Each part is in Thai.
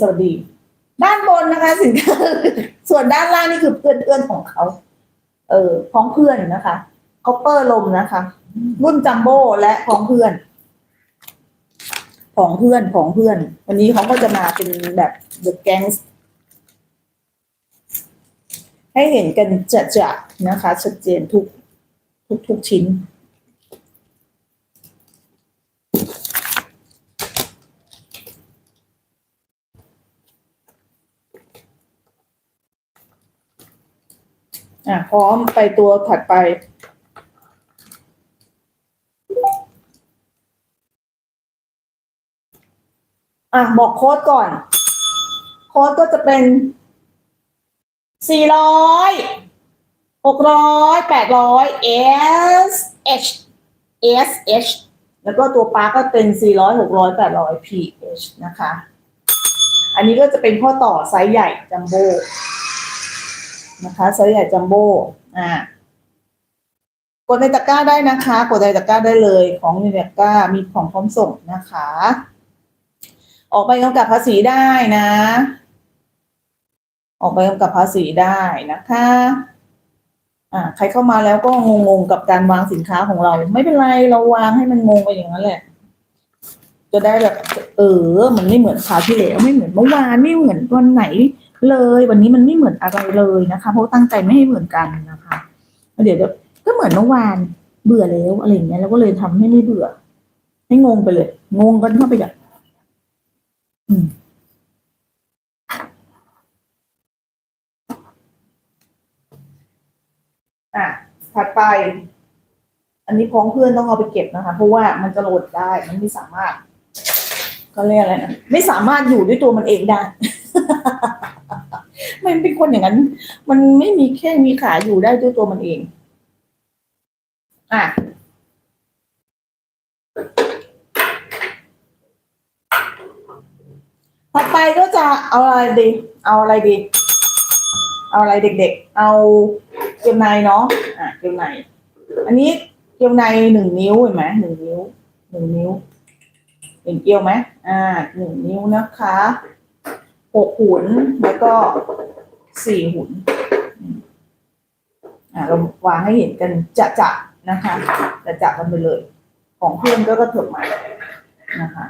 สวัสดี ด้านบนนะคะ สินค้าส่วนด้านล่างนี่คือเพื่อนเพื่อนของเขา เออของเพื่อนนะคะคอปเปอร์ลมนะคะ รุ่นจัมโบ้และของเพื่อนของเพื่อนของเพื่อน วันนี้เขาก็จะมาเป็นแบบ The Gang ให้เห็นกันจะจะนะคะ ชัดเจนทุกทุกทุกชิ้น อะพร้อมไปตัวถัดไป อะบอกโค้ดก่อน โค้ดก็จะเป็นสี่ร้อยหกร้อยแปดร้อย S H S H แล้วก็ตัวปลาก็เป็นสี่ร้อยหกร้อยแปดร้อย P H นะคะ อันนี้ก็จะเป็นข้อต่อไซส์ใหญ่จัมโบ้ นะคะไซส์ใหญ่จัมโบ้อ่ากดในตะกร้าได้นะคะ กดในตะกร้าได้เลยของในตะกร้ามีของพร้อมส่งนะคะ ออกไปกำกับภาษีได้นะ ออกไปกำกับภาษีได้นะคะอ่าใครเข้ามาแล้วก็งงๆกับการวางสินค้าของเรา ไม่เป็นไรเราวางให้มันงงไปอย่างนั้นแหละ จะได้แบบ เออ มันไม่เหมือนคราวที่แล้วไม่เหมือนเมื่อวานไม่เหมือนวันไหน เลย วันนี้มันไม่เหมือนอะไรเลยนะคะ เพราะตั้งใจไม่ให้เหมือนกันนะคะ เดี๋ยวก็เหมือนเมื่อวานเบื่อแล้วอะไรอย่างเงี้ยแล้วก็เลยทำให้ไม่เบื่อ ให้งงไปเลย งงกันเข้าไปอย่างอืมอะถัดไป อันนี้พ้องเพื่อนต้องเอาไปเก็บนะคะ เพราะว่ามันจะโหลดได้ มันไม่สามารถ ก็เรียกอะไรนะไม่สามารถอยู่ด้วยตัวมันเองได้ มันเป็นคนอย่างนั้น มันไม่มีแค่มีขาอยู่ได้ด้วยตัวมันเอง อะถัดไปก็จะเอาอะไรดี เอาอะไรดี เอาอะไรเด็กๆ เอาเกลียวในเนาะ อะเกลียวใน อันนี้เกลียวในหนึ่งนิ้วเห็นไหมหนึ่งนิ้ว หนึ่งนิ้ว เห็นเกลียวไหมอ่าหนึ่งนิ้วนะคะ หกหุนแล้วก็สี่หุนอ่าเราวางให้เห็นกันจะจะนะคะจะจะกันไปเลย ของเพื่อนก็กระเถิบมานะคะ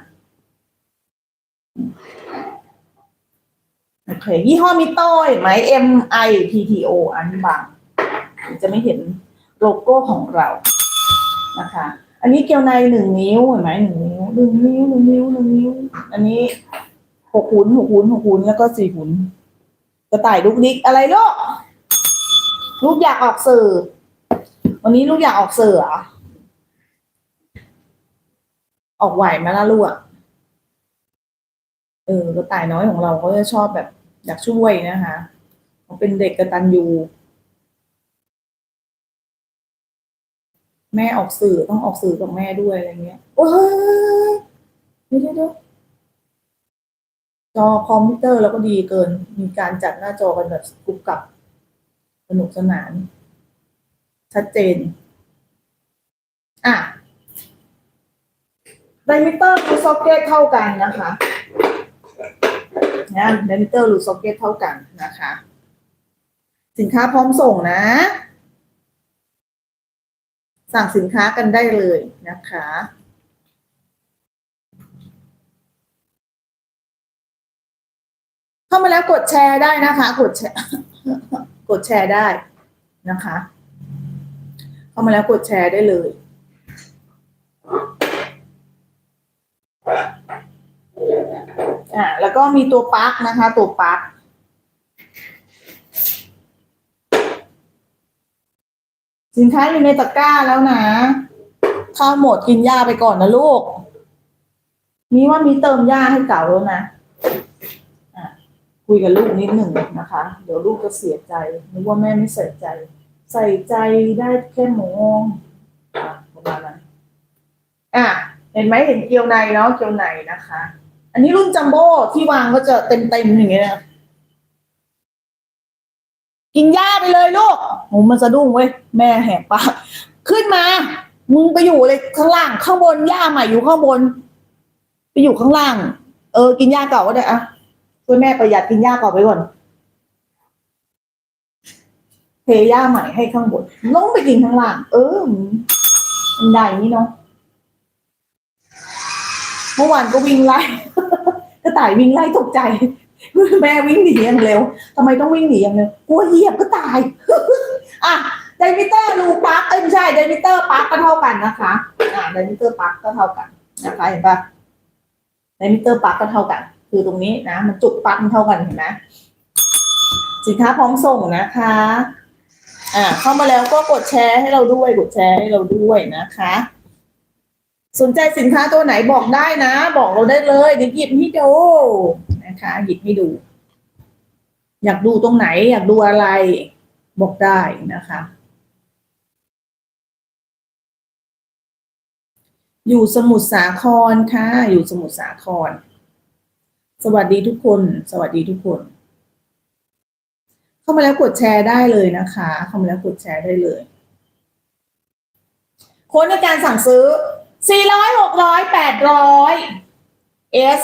โอเคยี่ห้อมิโต้เห็นไหม M I T T O อันบางจะไม่เห็นโลโก้ของเรานะคะ อันนี้เกลียวในหนึ่งนิ้วเห็นไหมหนึ่งนิ้วหนึ่งนิ้วหนึ่งนิ้วหนึ่งนิ้ว อันนี้ หกหุนหกหุนหกหุนแล้วก็สี่หุนกระต่ายลูกดิกอะไรลูกลูกอยากออกสื่อวันนี้ลูกอยากออกสื่อเหรอออกไหวไหมล่ะลูกอะเออกระต่ายน้อยของเราก็จะชอบแบบอยากช่วยนะคะเขาเป็นเด็กกระตันยูแม่ออกสื่อต้องออกสื่อกับแม่ด้วยอะไรเงี้ยโอ้ยเดี๋ยวเดี๋ยวเดี๋ยว จอคอมพิวเตอร์แล้วก็ดีเกิน มีการจัดหน้าจอกันแบบกรุบกรับสนุกสนาน ชัดเจน อะไดมิเตอร์รูซ็อกเก็ตเท่ากันนะคะนะไดมิเตอร์รูซ็อกเก็ตเท่ากันนะคะ สินค้าพร้อมส่งนะ สั่งสินค้ากันได้เลยนะคะ เข้ามาแล้วกดแชร์ได้นะคะ กดแชร์ กดแชร์ได้นะคะ เข้ามาแล้วกดแชร์ได้เลยอ่าแล้วก็มีตัวปลั๊กนะคะ ตัวปลั๊กสินค้าอยู่ในตะกร้าแล้วนะ ข้าวหมดกินหญ้าไปก่อนนะลูก นี่ว่ามีเติมหญ้าให้เก่าแล้วนะอะ คุยกับลูกนิดหนึ่งนะคะ เดี๋ยวลูกจะเสียใจนึกว่าแม่ไม่ใส่ใจ ใส่ใจได้แค่มองอ่ประมาณนั้นอะเห็นไหมเห็นเกลียวในเนาะเกลียวในนะคะ อันนี้รุ่นจัมโบ้ที่วางก็จะเต็มเต็มๆอย่างเงี้ยนะกินหญ้าไปเลยลูกโหมันสะดุ้งเว้ยแม่แหกปากขึ้นมา มึงไปอยู่เลยข้างล่างข้างบนหญ้าใหม่อยู่ข้างบน ไปอยู่ข้างล่าง เออ กินหญ้าเก่าก็ได้อะ ช่วยแม่ประหยัดกินหญ้าก่อนไปก่อนเทหญ้าใหม่ให้ข้างบนลงไปกินข้างล่าง เออมันได้นี้เนาะเมื่อวานก็วิ่งไล่กระต่ายวิ่งไล่ตกใจแม่วิ่งหนีอย่างเร็วทำไมต้องวิ่งหนีอย่างเร็วกลัวเหยียบก็ตาย อะไดมิเตอร์รูปักเอ้ยไม่ใช่ไดมิเตอร์ปักก็เท่ากันนะคะ อ่าไดมิเตอร์ปักก็เท่ากันนะคะเห็นปะไดมิเตอร์ปักก็เท่ากัน คือตรงนี้นะ มันจุดปั๊กมันเท่ากันเห็นไหมสินค้าพร้อมส่งนะคะ อ่า เข้ามาแล้วก็กดแชร์ให้เราด้วย กดแชร์ให้เราด้วยนะคะ สนใจสินค้าตัวไหนบอกได้นะ บอกเราได้เลยเดี๋ยวหยิบให้ดูนะคะ หยิบให้ดู อยากดูตรงไหน อยากดูอะไร บอกได้นะคะอยู่สมุทรสาครค่ะ อยู่สมุทรสาคร สวัสดีทุกคน สวัสดีทุกคน เข้ามาแล้วกดแชร์ได้เลยนะคะ เข้ามาแล้วกดแชร์ได้เลยโค้ดในการสั่งซื้อ 400 600 800 S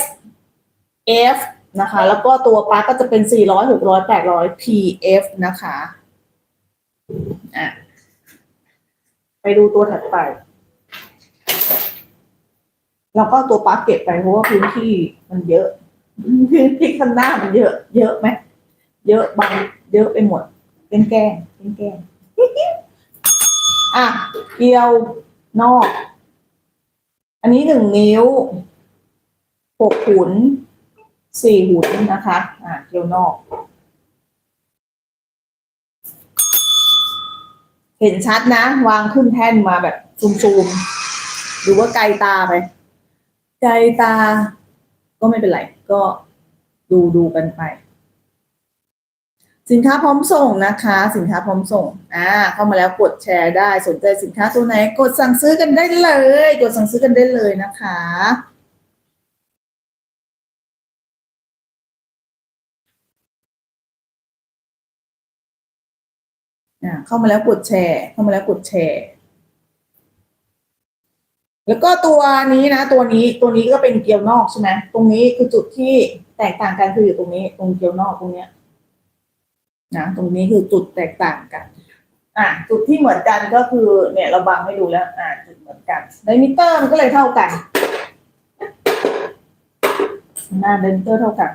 F นะคะ แล้วก็ตัวปลั๊กก็จะเป็น 400 600 800 PF นะคะอะไปดูตัวถัดไป แล้วก็ตัวปลั๊กเก็บไปเพราะว่าพื้นที่มันเยอะ พื้นที่ข้างหน้ามันเยอะ เยอะไหมเยอะบางเยอะไปหมด เป็นแกงเป็นแกงอะเกลียวนอก อันนี้หนึ่งนิ้วหกหุนสี่หุนนะคะ อะเกลียวนอก เห็นชัดนะ วางขึ้นแท่นมาแบบซูมๆหรือว่าไกลตาไป ไกลตา ก็ไม่เป็นไร ก็ดูดูกันไป สินค้าพร้อมส่งนะคะ สินค้าพร้อมส่งอ่าเข้ามาแล้วกดแชร์ได้สนใจสินค้าตัวไหน กดสั่งซื้อกันได้เลย กดสั่งซื้อกันได้เลยนะคะอ่าเข้ามาแล้วกดแชร์ เข้ามาแล้วกดแชร์ แล้วก็ตัวนี้นะ ตัวนี้ตัวนี้ก็เป็นเกลียวนอกใช่ไหมตรงนี้คือจุดที่แตกต่างกันคืออยู่ตรงนี้ ตรงเกลียวนอกตรงเนี้ยนะตรงนี้คือจุดแตกต่างกัน อะจุดที่เหมือนกันก็คือ เนี่ยเราบังให้ดูแล้ว อ่าจุดเหมือนกันไดมิเตอร์มันก็เลยเท่ากันหน้าไดมิเตอร์เท่ากัน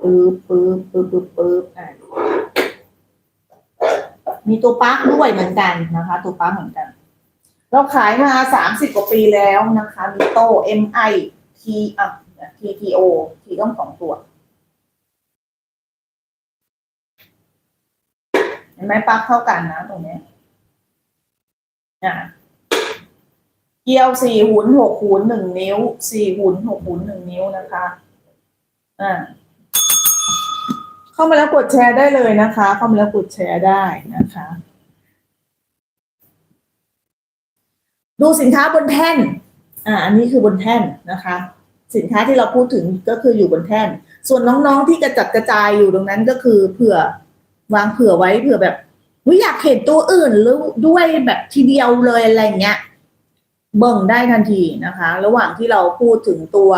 ปึ๊บปึ๊บปึ๊บปึ๊บปึ๊บอะ มีตัวปลั๊กด้วยเหมือนกันนะคะ ตัวปลั๊กเหมือนกัน เราขายมาสามสิบกว่าปีแล้วนะคะ มีโต้ MI T อะ TTO T ต้องสองตัวเห็นไหมปลั๊กเท่ากันนะตรงนี้อะเกลียวสี่หุนหกหุนหนึ่งนิ้วสี่หุนหกหุนหนึ่งนิ้วนะคะ อ่า เข้ามาแล้วกดแชร์ได้เลยนะคะ เข้ามาแล้วกดแชร์ได้นะคะ ดูสินค้าบนแท่น อ่า อันนี้คือบนแท่นนะคะ สินค้าที่เราพูดถึงก็คืออยู่บนแท่น ส่วนน้องๆที่กระจัดกระจายอยู่ตรงนั้นก็คือเผื่อวางเผื่อไว้เผื่อแบบอยอยากเห็นตัวอื่นหรือด้วยแบบทีเดียวเลยอะไรเงี้ยเบิ่งได้ทันทีนะคะ ระหว่างที่เราพูดถึงตัว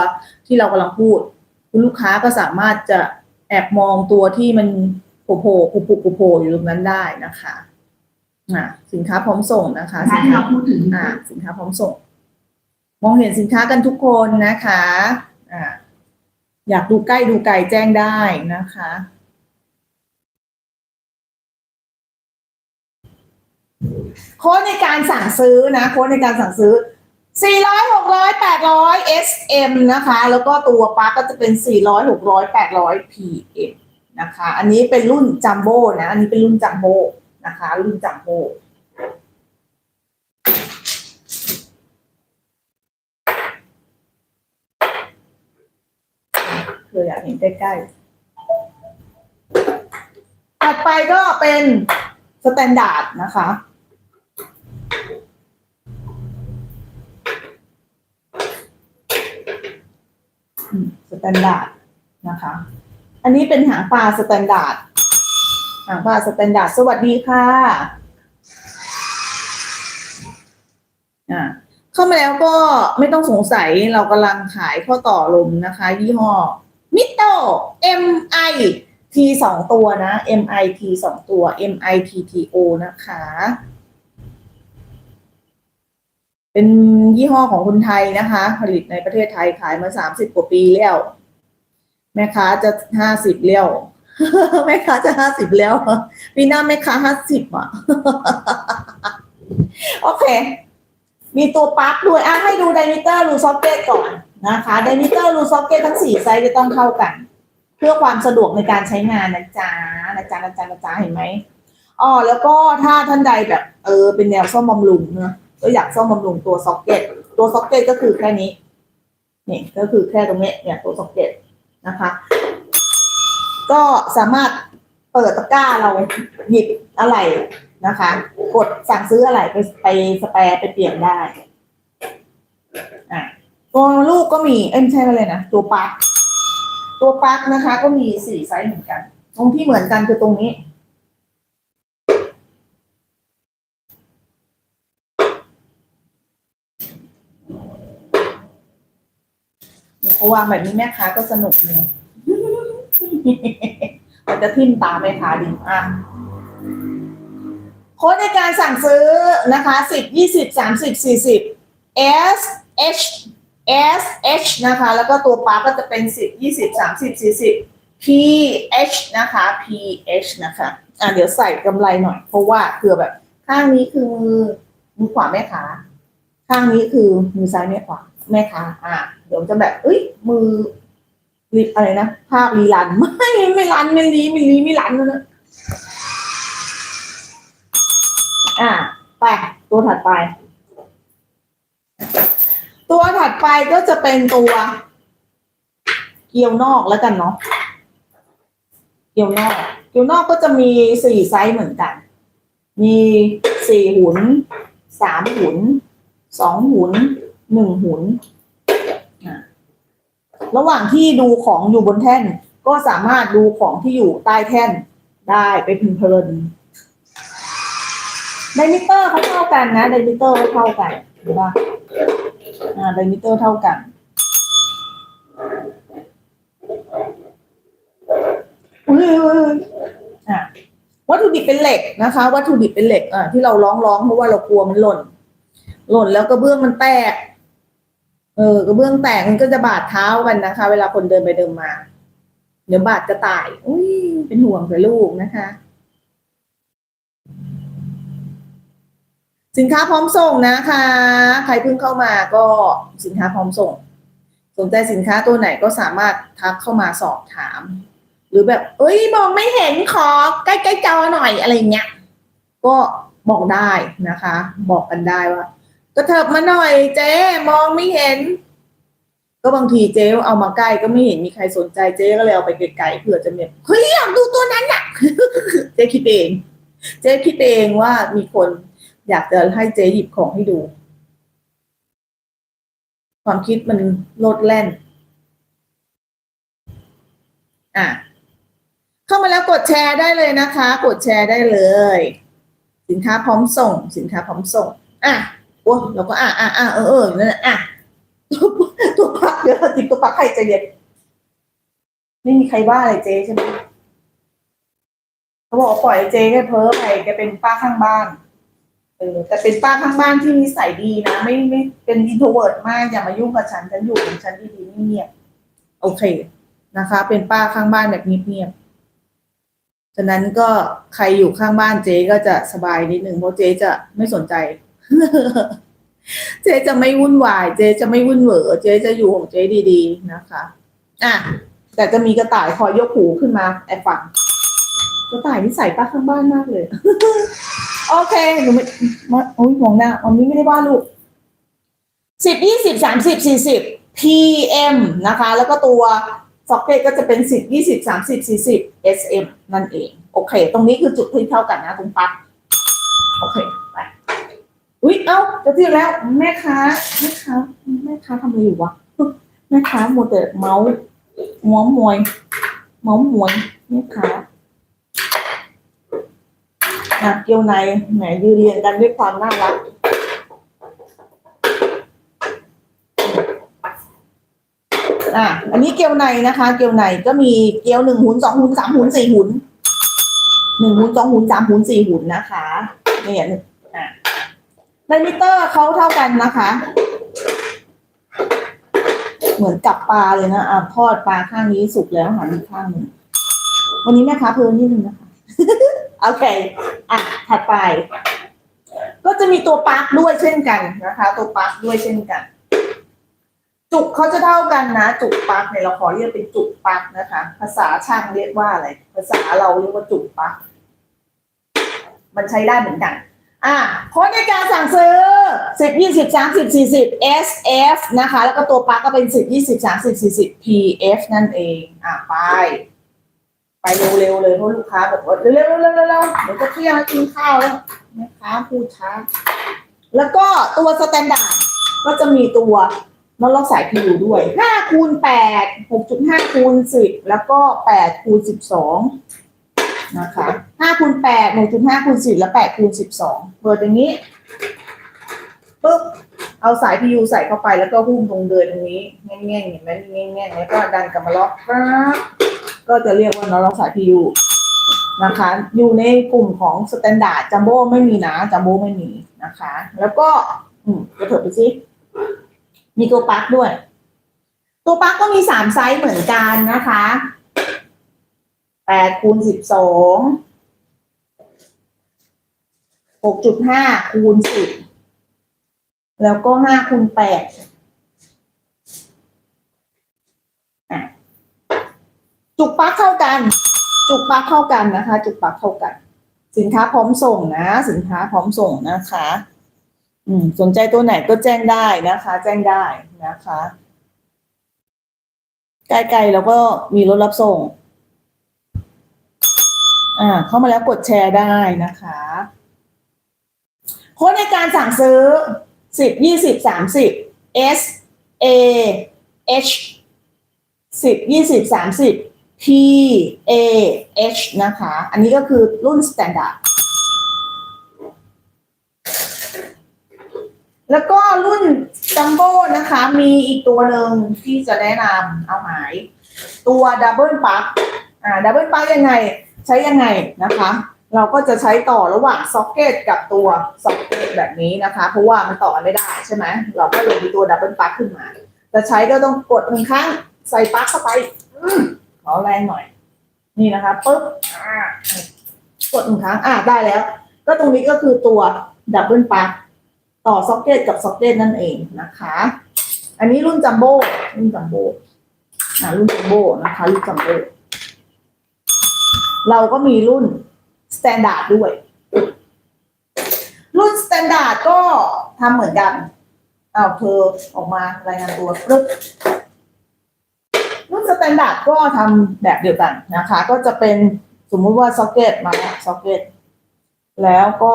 ที่เรากำลังพูด คุณลูกค้าก็สามารถจะ แอบมองตัวที่มันโผล่โผล่โผล่โผล่อยู่ตรงนั้นได้นะคะอะสินค้าพร้อมส่งนะคะสินค้าที่เราพูดถึงอ่าสินค้าพร้อมส่ง มองเห็นสินค้ากันทุกคนนะคะอ่าอยากดูใกล้ดูไกลแจ้งได้นะคะโค้ดในการสั่งซื้อนะโค้ดในการสั่งซื้อ 400 600 800 SM นะคะ แล้วก็ตัวปลั๊กก็จะเป็น400 600 800 PM นะคะ อันนี้เป็นรุ่นจัมโบ้นะ อันนี้เป็นรุ่นจัมโบ้นะคะ รุ่นจัมโบ้คืออยากเห็นใกล้ๆ ถัดไปก็เป็นสแตนดาร์ดนะคะ สแตนดาร์ดนะคะ อันนี้เป็นหางปลาสแตนดาร์ดหางปลาสแตนดาร์ดสวัสดีค่ะอ่าเข้ามาแล้วก็ไม่ต้องสงสัยเรากำลังขายข้อต่อลมนะคะ ยี่ห้อมิโต MI T สองตัวนะ MI T สองตัว MI T T O นะคะ เป็นยี่ห้อของคนไทยนะคะ ผลิตในประเทศไทยขายมาสามสิบกว่าปีแล้ว แม่ค้าจะห้าสิบแล้วแม่ค้าจะห้าสิบแล้วปีหน้าแม่ค้าห้าสิบอะ โอเค มีตัวปลั๊กด้วยอะให้ดูไดมิเตอร์รูซ็อกเก็ตก่อนนะคะไดมิเตอร์รูซ็อกเก็ตทั้งสี่ไซส์จะต้องเข้ากัน เพื่อความสะดวกในการใช้งานนะจ๊ะนะจ๊ะนะจ๊ะนะจ๊ะเห็นไหมอ๋อแล้วก็ถ้าท่านใดแบบ เออเป็นแนวซ่อมบำรุงเนอะ ก็อยากซ่อมบำรุงตัวซ็อกเก็ตตัวซ็อกเก็ตก็คือแค่นี้นี่ก็คือแค่ตรงนี้เนี่ยตัวซ็อกเก็ตนะคะ ก็สามารถเปิดตะกร้าเราหยิบอะไรนะคะ กดสั่งซื้ออะไรไปไปสแปร์ไปเปลี่ยนได้อะตัวลูกก็มีเอ้ยไม่ใช่อะไรนะตัวปลั๊กตัวปลั๊กนะคะ ก็มีสี่ไซส์เหมือนกัน ตรงที่เหมือนกันคือตรงนี้ เพราะว่าแบบนี้แม่ค้าก็สนุกเลยมันจะทิ่มตาแม่ค้าดีอะโค้ดในการสั่งซื้อนะคะสิบยี่สิบสามสิบสี่สิบ S H S H นะคะ แล้วก็ตัวปลาก็จะเป็นสิบยี่สิบสามสิบสี่สิบ P H นะคะ P H นะคะอะเดี๋ยวใส่กำไรหน่อย เพราะว่าเผื่อแบบข้างนี้คือมือมือขวาแม่ค้าข้างนี้คือมือซ้ายแม่ขวาแม่ค้าอะ ดี๋ยวจะแบบ เอ้ย มือรีอะไรนะ ภาพรีรัน ไม่ไม่รันไม่รีไม่รีไม่รันแล้วนะอ่าไปตัวถัดไป ตัวถัดไปก็จะเป็นตัว เกลียวนอกแล้วกันเนาะเกลียวนอก เกลียวนอกก็จะมีสี่ไซส์เหมือนกัน มีสี่หุนสามหุนสองหุนหนึ่งหุนอะ ระหว่างที่ดูของอยู่บนแท่น ก็สามารถดูของที่อยู่ใต้แท่นได้ไปเพลินๆไดมิเตอร์เขาเท่ากันนะไดมิเตอร์เขาเท่ากันเห็นปะอ่าไดมิเตอร์เท่ากัน อุ้ยอะวัตถุดิบเป็นเหล็กนะคะ วัตถุดิบเป็นเหล็กอะที่เราร้องร้องเพราะว่าเรากลัวมันหล่น หล่นแล้วกระเบื้องมันแตก ออกระเบื้องแตกมันก็จะบาดเท้ากันนะคะ เวลาคนเดินไปเดินมา เดี๋ยวบาดกระต่ายอุ้ยเป็นห่วงกับลูกนะคะ สินค้าพร้อมส่งนะคะ ใครเพิ่งเข้ามาก็สินค้าพร้อมส่ง สนใจสินค้าตัวไหนก็สามารถทักเข้ามาสอบถาม หรือแบบ เอ้ยมองไม่เห็นขอใกล้ๆจอหน่อยอะไรเงี้ยก็บอกได้นะคะ บอกกันได้ว่า กระเถิบมาหน่อยเจ๊มองไม่เห็น ก็บางทีเจ๊เอามาใกล้ก็ไม่เห็นมีใครสนใจเจ๊ก็เลยเอาไปไกลๆเผื่อจะแบบเฮ้ยอยากดูตัวนั้นน่ะ เจ๊คิดเอง เจ๊คิดเองว่ามีคนอยากจะให้เจ๊หยิบของให้ดู ความคิดมันโลดแล่น อะ เข้ามาแล้วกดแชร์ได้เลยนะคะ กดแชร์ได้เลย สินค้าพร้อมส่ง สินค้าพร้อมส่ง อะ โอ้เราก็อะอะอะเออเออนั่นแหละอะตัวพักเดี๋ยวจิบตัวพักใครใจเย็นไม่มีใครว่าอะไรเจ๊ใช่ไหมเขาบอกปล่อยเจ๊แค่เพ้อไปแกเป็นป้าข้างบ้านเออแต่เป็นป้าข้างบ้านที่นิสัยดีนะไม่ไม่เป็นอินโทรเวิร์ดมากอย่ามายุ่งกับฉันฉันอยู่ของฉันดีๆเงียบโอเคนะคะ เป็นป้าข้างบ้านแบบเงียบๆฉะนั้นก็ใครอยู่ข้างบ้านเจ๊ก็จะสบายนิดนึงเพราะเจ๊จะไม่สนใจ เจ๊จะไม่วุ่นวาย เจ๊จะไม่วุ่นเหวอเจ๊จะอยู่ของเจ๊ดีๆนะคะอะแต่จะมีกระต่ายคอยยกหูขึ้นมาแอบฟังกระต่ายนิสัยป้าข้างบ้านมากเลย โอเคหนูไม่มาโอ้ยมองหน้าอันนี้ไม่ได้ว่าลูกสิบยี่สิบสามสิบสี่สิบ PM นะคะ แล้วก็ตัวซ็อกเก็ตก็จะเป็นสิบยี่สิบสามสิบสี่สิบ SM นั่นเอง โอเค ตรงนี้คือจุดที่เท่ากันนะตรงปั๊กโอเค ไป อุ้ยเอ้าจะเที่ยงแล้วแม่ค้าแม่ค้าแม่ค้าทำอะไรอยู่วะแม่ค้าหมดแต่เมาส์หัวมวยเมาหมวยแม่ค้าหนัเกี่ยวในแหมยืนเรียงกันด้วยความน่ารักอะอันนี้เกี่ยวในนะคะ เกี่ยวในก็มีเกี่ยวหนึ่งหุ่นสองหุ่นสามหุ่นสี่หุ่นหนึ่งหุ่นสองหุ่นสามหุ่นสี่หุ่นนะคะเนี่ย ในมิเตอร์เขาเท่ากันนะคะ เหมือนกับปลาเลยนะอะทอดปลาข้างนี้สุกแล้วหันอีกข้างหนึ่งวันนี้แม่ค้าเพิ่มนิดนึงนะคะโอเค อะถัดไป ก็จะมีตัวปลั๊กด้วยเช่นกันนะคะ ตัวปลั๊กด้วยเช่นกัน จุกเขาจะเท่ากันนะ จุกปลั๊กเนี่ยเราขอเรียกเป็นจุกปลั๊กนะคะ ภาษาช่างเรียกว่าอะไร ภาษาเราเรียกว่าจุกปลั๊กมันใช้ได้เหมือนกัน อะโค้ดในการสั่งซื้อสิบยี่สิบสามสิบสี่สิบ SF นะคะ แล้วก็ตัวปลั๊กก็เป็นสิบยี่สิบสามสิบสี่สิบ PF นั่นเอง อะ ไป ไปเร็วๆเลยเพราะลูกค้าแบบว่าเร็วๆเร็วๆเร็วๆเดี๋ยวจะเที่ยงกินข้าวแล้วแม่ค้าพูดช้า แล้วก็ตัวสแตนดาร์ดก็จะมีตัวนอกล็อกสายพิวด้วย5คูณ8 6.5คูณ10 แล้วก็8คูณ12 นะคะ5คูณ8 6.5คูณ10และ8คูณ12เปิดอย่างนี้ปุ๊บเอาสายพิวใส่เข้าไปแล้วก็หุ้มตรงเดินตรงนี้แง่งๆเห็นไหมแง่งๆแล้วก็ดันกลับมาล็อกครับก็จะเรียกว่าน็อตล็อกสายพิวนะคะ อยู่ในกลุ่มของสแตนดาร์ดจัมโบ้ไม่มีนะจัมโบ้ไม่มีนะคะ แล้วก็อืมกระเถิบไปสิมีตัวปลั๊กด้วย ตัวปลั๊กก็มีสามไซส์เหมือนกันนะคะแปดคูณสิบสองหกจุดห้าคูณสิบแล้วก็ห้าคูณแปดจุกปลั๊กเท่ากัน จุกปลั๊กเท่ากันนะคะ จุกปลั๊กเท่ากัน สินค้าพร้อมส่งนะ สินค้าพร้อมส่งนะคะ อืม สนใจตัวไหนก็แจ้งได้นะคะ แจ้งได้นะคะ ใกล้ๆแล้วก็มีรถรับส่ง อ่าเข้ามาแล้วกดแชร์ได้นะคะโค้ดในการสั่งซื้อสิบยี่สิบสามสิบ S A H สิบยี่สิบสามสิบ P A H นะคะ อันนี้ก็คือรุ่น standard แล้วก็รุ่นจัมโบ้นะคะ มีอีกตัวหนึ่งที่จะแนะนำเอาหมาย ตัวดับเบิลปักอ่าดับเบิลปักยังไง ใช้ยังไงนะคะ เราก็จะใช้ต่อระหว่างซ็อกเก็ตกับตัวซ็อกเก็ตแบบนี้นะคะ เพราะว่ามันต่อกันไม่ได้ใช่ไหมเราก็เลยมีตัวดับเบิลปลั๊กขึ้นมา จะใช้ก็ต้องกดหนึ่งครั้งใส่ปลั๊กเข้าไปขอแรงหน่อย นี่นะคะปึ๊บกดหนึ่งครั้งอ่าได้แล้ว ก็ตรงนี้ก็คือตัวดับเบิลปลั๊กต่อซ็อกเก็ตกับซ็อกเก็ตนั่นเองนะคะ อันนี้รุ่นจัมโบ้รุ่นจัมโบ้อ่ารุ่นจัมโบ้นะคะรุ่นจัมโบ้ เราก็มีรุ่นสแตนดาร์ดด้วย รุ่นสแตนดาร์ดก็ทำเหมือนกันอ้าวเธอออกมารายงานตัวปึ๊บรุ่นสแตนดาร์ดก็ทำแบบเดียวกันนะคะ ก็จะเป็นสมมุติว่าซ็อกเก็ตมาซ็อกเก็ตแล้วก็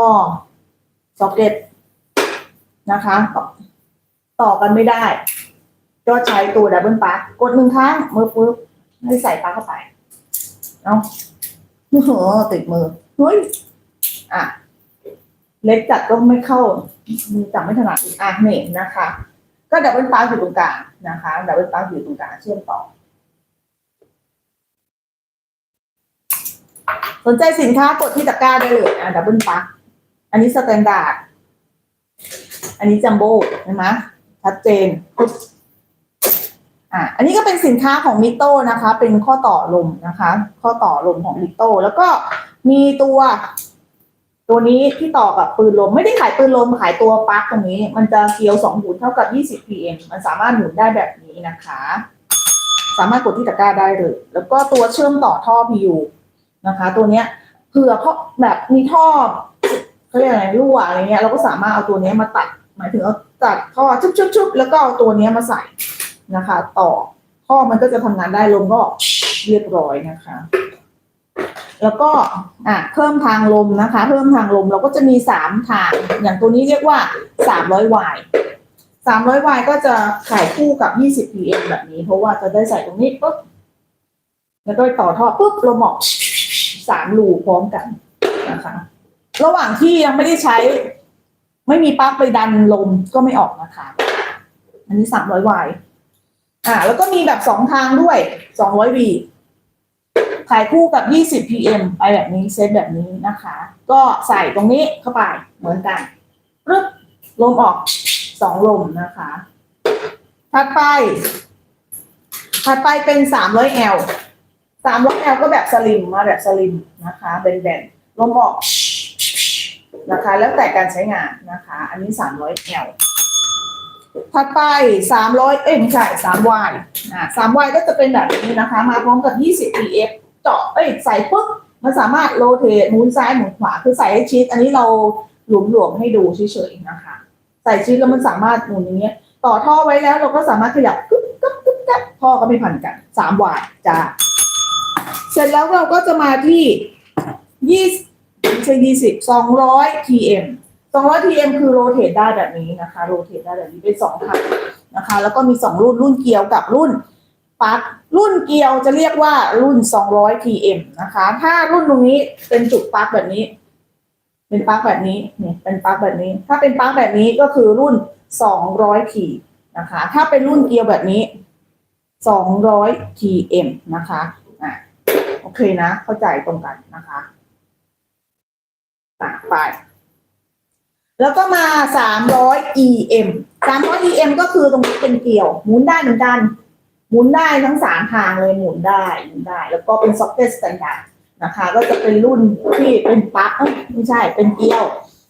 ซ็อกเก็ตนะคะ ต่อต่อกันไม่ได้ ก็ใช้ตัวดับเบิลปลั๊กกดหนึ่งครั้งมือปุ๊บให้ใส่ปลั๊กเข้าไปเอาะ โอ้โหติดมือเฮ้ยอะ เล็กจัดก็ไม่เข้ามือจับไม่ถนัดอีกอะนี่นะคะ ก็ดับเบิลปลั๊กอยู่ตรงกลางนะคะดับเบิลปลั๊กอยู่ตรงกลางเชื่อมต่อ สนใจสินค้ากดที่ตะกร้าได้เลยอะดับเบิลปลั๊กอันนี้สแตนดาร์ดอันนี้จัมโบ้ใช่ไหมชัดเจนปุ๊บ อะอันนี้ก็เป็นสินค้าของมิโต้นะคะ เป็นข้อต่อลมนะคะ ข้อต่อลมของมิโต้แล้วก็มีตัว ตัวนี้ที่ต่อกับปืนลม ไม่ได้ขายปืนลมขายตัวปลั๊กตรงนี้ มันจะเกลียวสองหมุนเท่ากับ20 pm มันสามารถหมุนได้แบบนี้นะคะ สามารถกดที่ตะกร้าได้เลย แล้วก็ตัวเชื่อมต่อท่อ PU นะคะ ตัวเนี้ยเผื่อเพราแบบมีท่อเขาเรียกอะไรรั่วอะไรเงี้ยเราก็สามารถเอาตัวเนี้ยมาตัด หมายถึงเอาตัดท่อชุบๆๆแล้วก็เอาตัวเนี้ยมาใส่ นะคะ ต่อท่อมันก็จะทำงานได้ลมก็เรียบร้อยนะคะ แล้วก็อะเพิ่มทางลมนะคะ เพิ่มทางลมเราก็จะมีสามทาง อย่างตัวนี้เรียกว่าสามร้อยวายสามร้อยวายก็จะขายคู่กับยี่สิบ pm แบบนี้ เพราะว่าจะได้ใส่ตรงนี้ปุ๊บแล้วก็ต่อท่อปุ๊บลมออกสามรูพร้อมกันนะคะ ระหว่างที่ยังไม่ได้ใช้ ไม่มีปลั๊กไปดันลมก็ไม่ออกนะคะ อันนี้สามร้อยวาย อ่า แล้วก็มีแบบสองทางด้วย 200V ขายคู่กับ20 PM ไปแบบนี้เซตแบบนี้นะคะ ก็ใส่ตรงนี้เข้าไปเหมือนกันปึ๊บลมออกสองลมนะคะถัดไปถัดไปเป็น 300L 300L ก็แบบสลิมมาแบบสลิมนะคะแบนๆลมออกนะคะ แล้วแต่การใช้งานนะคะ อันนี้ 300L ถัดไปสามร้อยเอ้ยไม่ใช่สามวายอ่าสามวายก็จะเป็นแบบนี้นะคะ มาพร้อมกับยี่สิบ EF เจาะเอ้ยใส่ปุ๊บมันสามารถโรเทหมุนซ้ายหมุนขวาคือใส่ให้ชิด อันนี้เราหลวมๆให้ดูเฉยๆนะคะ ใส่ชิดแล้วมันสามารถหมุนอย่างเงี้ย ต่อท่อไว้แล้วเราก็สามารถขยับกึ๊บกึ๊บกึ๊บกึ๊บท่อก็ไม่พันกันสามวายจ้าเสร็จแล้วเราก็จะมาที่ยี่สิบยี่สิบสองร้อย t m 200 pm คือโรเตทได้แบบนี้นะคะ โรเตทได้แบบนี้เป็นสองถังนะคะ แล้วก็มีสองรุ่นรุ่นเกียวกับรุ่นปักรุ่นเกียวจะเรียกว่ารุ่น 200 pm นะคะ ถ้ารุ่นตรงนี้เป็นจุดปักแบบนี้ เป็นปักแบบนี้เนี่ยเป็นปักแบบนี้ ถ้าเป็นปักแบบนี้ก็คือรุ่น 200 p นะคะ ถ้าเป็นรุ่นเกียวแบบนี้ 200 pm นะคะอะโอเคนะ เข้าใจตรงกันนะคะต่าไป แล้วก็มา 300 EM 300 EM ก็คือตรงนี้เป็นเกลียว หมุนได้เหมือนกัน หมุนได้ทั้งสามทางเลยหมุนได้หมุนได้ แล้วก็เป็นซ็อกเก็ตสแตนดาร์ดนะคะ ก็จะเป็นรุ่นที่เป็นปลั๊กไม่ใช่ เป็นเกลียว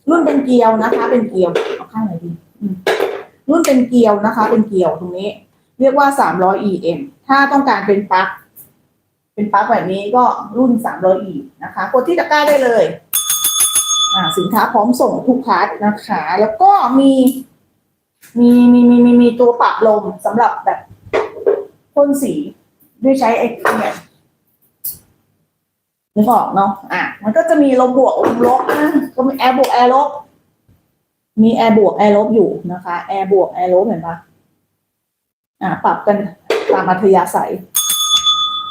รุ่นเป็นเกลียวนะคะ เป็นเกลียวเอาข้างไหนดีรุ่นเป็นเกลียวนะคะ เป็นเกลียวตรงนี้ เรียกว่า 300 EM ถ้าต้องการเป็นปลั๊กเป็นปลั๊กแบบนี้ก็รุ่น 300 E นะคะกดที่ตะกร้าได้เลย สินค้าพร้อมส่งทุกพาร์ทนะคะ แล้วก็มีมีมีมีมีมีตัวปรับลมสำหรับแบบพ่นสีด้วยใช้ไอ้เนี่ยนึกออกเนาะอะ มันก็จะมีลมบวกลมลบนะก็มีแอร์บวกแอร์ลบ มีแอร์บวกแอร์ลบอยู่นะคะแอร์บวกแอร์ลบเห็นปะอ่าปรับกันตามอัธยาศัย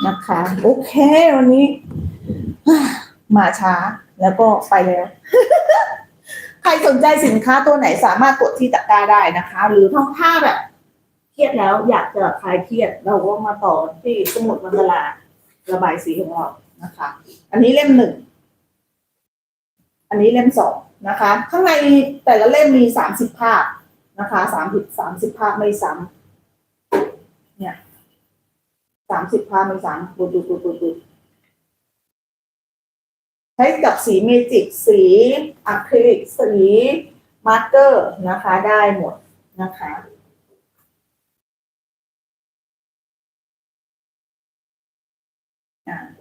นะคะ โอเค วันนี้ มาช้าแล้วก็ไปแล้ว ใครสนใจสินค้าตัวไหนสามารถกดที่ตะกร้าได้นะคะ หรือท่องท่าแบบเครียดแล้วอยากจะคลายเครียดเราก็มาต่อที่สมุดมันกลาระบายสีของเรานะคะ อันนี้เล่มหนึ่ง อันนี้เล่มสองนะคะ ข้างในแต่ละเล่มมีสามสิบภาพนะคะสามสิบสามสิบภาพไม่ซ้ำเนี่ยสามสิบภาพไม่ซ้ำดูดูดูดูดู ใช้กับสีเมจิกสีอะคริลิกสีมาร์กเกอร์นะคะได้หมดนะคะ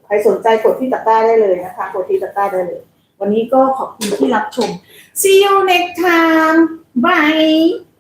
ใครสนใจกดที่ตะกร้าได้เลยนะคะกดที่ตะกร้าได้เลย วันนี้ก็ขอบคุณที่รับชม see you next time bye